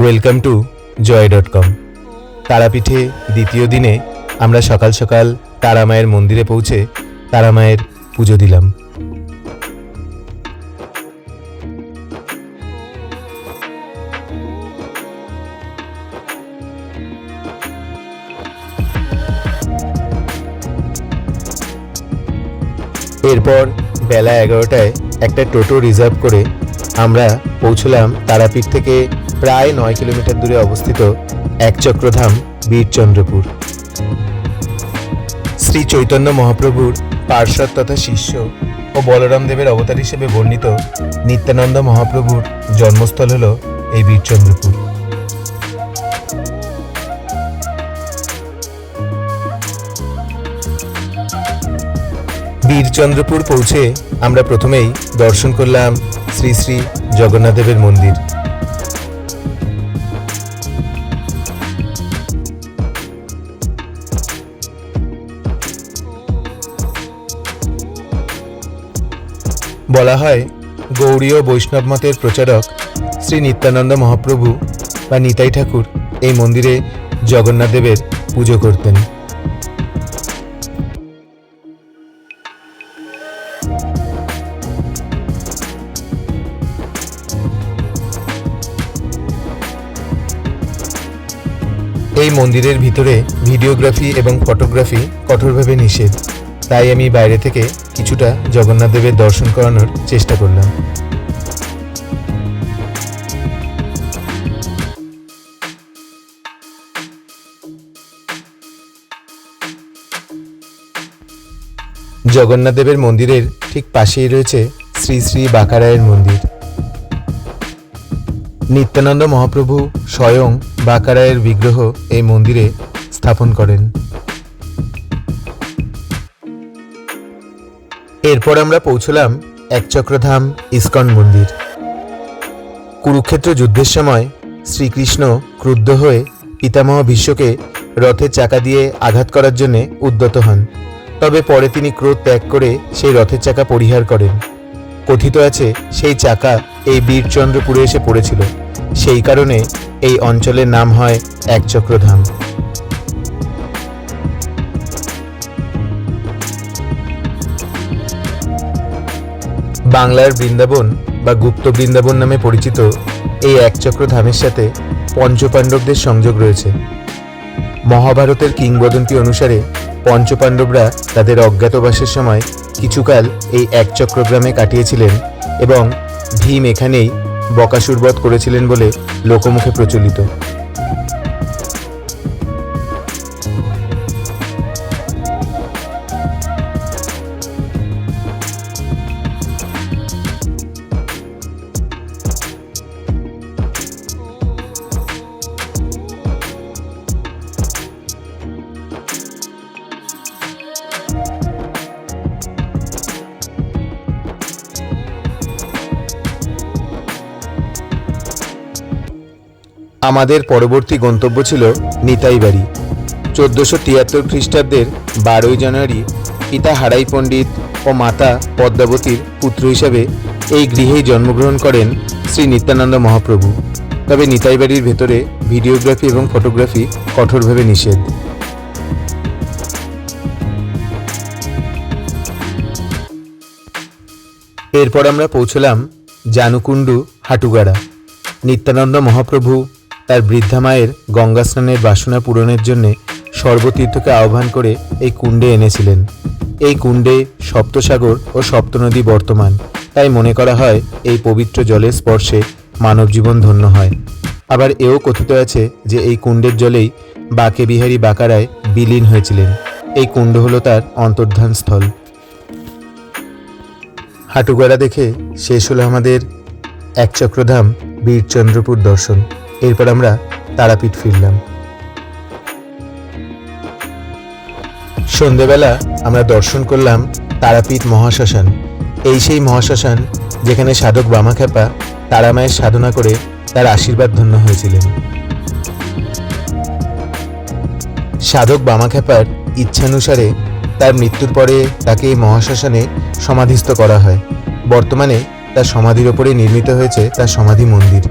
Welcome to Joy dot com তারাপীঠে দ্বিতীয় দিনে আমরা সকাল সকাল তারামায়ের মন্দিরে পৌঁছে তারামায়ের পুজো দিলাম। এরপর বেলা এগারোটায় একটা টোটো রিজার্ভ করে আমরা পৌঁছলাম তারাপীঠ থেকে প্রায় নয় কিলোমিটার দূরে অবস্থিত একচক্রধাম বীরচন্দ্রপুর। শ্রী চৈতন্য মহাপ্রভুর পার্শ্বদ তথা শিষ্য ও বলরাম দেবের অবতার হিসেবে বর্ণিত নিত্যানন্দ মহাপ্রভুর জন্মস্থল হল এই বীরচন্দ্রপুর। বীরচন্দ্রপুর পৌঁছে আমরা প্রথমেই দর্শন করলাম শ্রী শ্রী জগন্নাথদেবের মন্দির। বলা হয় গৌড়ীয় বৈষ্ণব মতের প্রচারক শ্রী নিত্যানন্দ মহাপ্রভু বা নিতাই ঠাকুর এই মন্দিরে জগন্নাথ দেবের পুজো করতেন। এই মন্দিরের ভিতরে ভিডিওগ্রাফি এবং ফটোগ্রাফি কঠোরভাবে নিষেধ। তাই আমি বাইরে থেকে কিছুটা জগন্নাথ দেবের দর্শন করানোর চেষ্টা করলাম। জগন্নাথ দেবের মন্দিরের ঠিক পাশেই রয়েছে শ্রী শ্রী বাঁকারায়ের মন্দির। নিত্যানন্দ মহাপ্রভু স্বয়ং বাঁকারায়ের বিগ্রহ এই মন্দিরে স্থাপন করেন। এরপর আমরা পৌঁছলাম একচক্রধাম ইস্কন মন্দির। কুরুক্ষেত্র যুদ্ধের সময় শ্রীকৃষ্ণ ক্রুদ্ধ হয়ে পিতামহ ভীষ্মকে রথের চাকা দিয়ে আঘাত করার জন্য উদ্যত হন। তবে পরে তিনি ক্রোধ ত্যাগ করে সেই রথের চাকা পরিহার করেন। কথিত আছে সেই চাকা এই বীরচন্দ্রপুরে এসে পড়েছিল। সেই কারণে এই অঞ্চলের নাম হয় একচক্রধাম। বাংলার বৃন্দাবন বা গুপ্ত বৃন্দাবন নামে পরিচিত এই একচক্র ধামের সাথে পঞ্চপাণ্ডবদের সংযোগ রয়েছে। মহাভারতের কিংবদন্তি অনুসারে পঞ্চপাণ্ডবরা তাদের অজ্ঞাতবাসের সময় কিছুকাল এই একচক্র গ্রামে কাটিয়েছিলেন এবং ভীম এখানেই বকাসুরবধ করেছিলেন বলে লোকমুখে প্রচলিত। আমাদের পরবর্তী গন্তব্য ছিল নিতাই বাড়ি চোদ্দোশো তিয়াত্তর খ্রিস্টাব্দের বারোই জানুয়ারি পিতা হারাই পণ্ডিত ও মাতা পদ্মাবতীর পুত্র হিসাবে এই গৃহেই জন্মগ্রহণ করেন শ্রী নিত্যানন্দ মহাপ্রভু। তবে নিতাই বাড়ির ভেতরে ভিডিওগ্রাফি এবং ফটোগ্রাফি কঠোরভাবে নিষেধ। এরপর আমরা পৌঁছলাম জানুকুণ্ডু হাটুগাড়া। নিত্যানন্দ মহাপ্রভু তার বৃদ্ধা মায়ের গঙ্গা স্নানের বাসনা পূরণের জন্য সর্বতীর্থকে আহ্বান করে এই কুণ্ডে এনেছিলেন। এই কুণ্ডে সপ্তসাগর ও সপ্তনদী বর্তমান। তাই মনে করা হয় এই পবিত্র জলের স্পর্শে মানব জীবন ধন্য হয়। আবার এও কথিত আছে যে এই কুণ্ডের জলেই বাকে বিহারী বাকারায় বিলীন হয়েছিলেন। এই কুণ্ড হলো তার অন্তর্ধান স্থল। হাটুগড়া দেখে শেষ হলো আমাদের একচক্রধাম বীরচন্দ্রপুর দর্শন। এরপর আমরা তারাপীঠ ফিরলাম। সন্ধেবেলা আমরা দর্শন করলাম তারাপীঠ মহাশ্মশান। এই সেই মহাশ্মশান যেখানে সাধক বামাখ্যাপা তারামায়ের সাধনা করে তার আশীর্বাদ ধন্য হয়েছিলেন। সাধক বামাখ্যাপার ইচ্ছানুসারে তার মৃত্যুর পরে তাকে এই মহাশ্মশানে সমাধিস্থ করা হয়। বর্তমানে তার সমাধির ওপরে নির্মিত হয়েছে তার সমাধি মন্দির।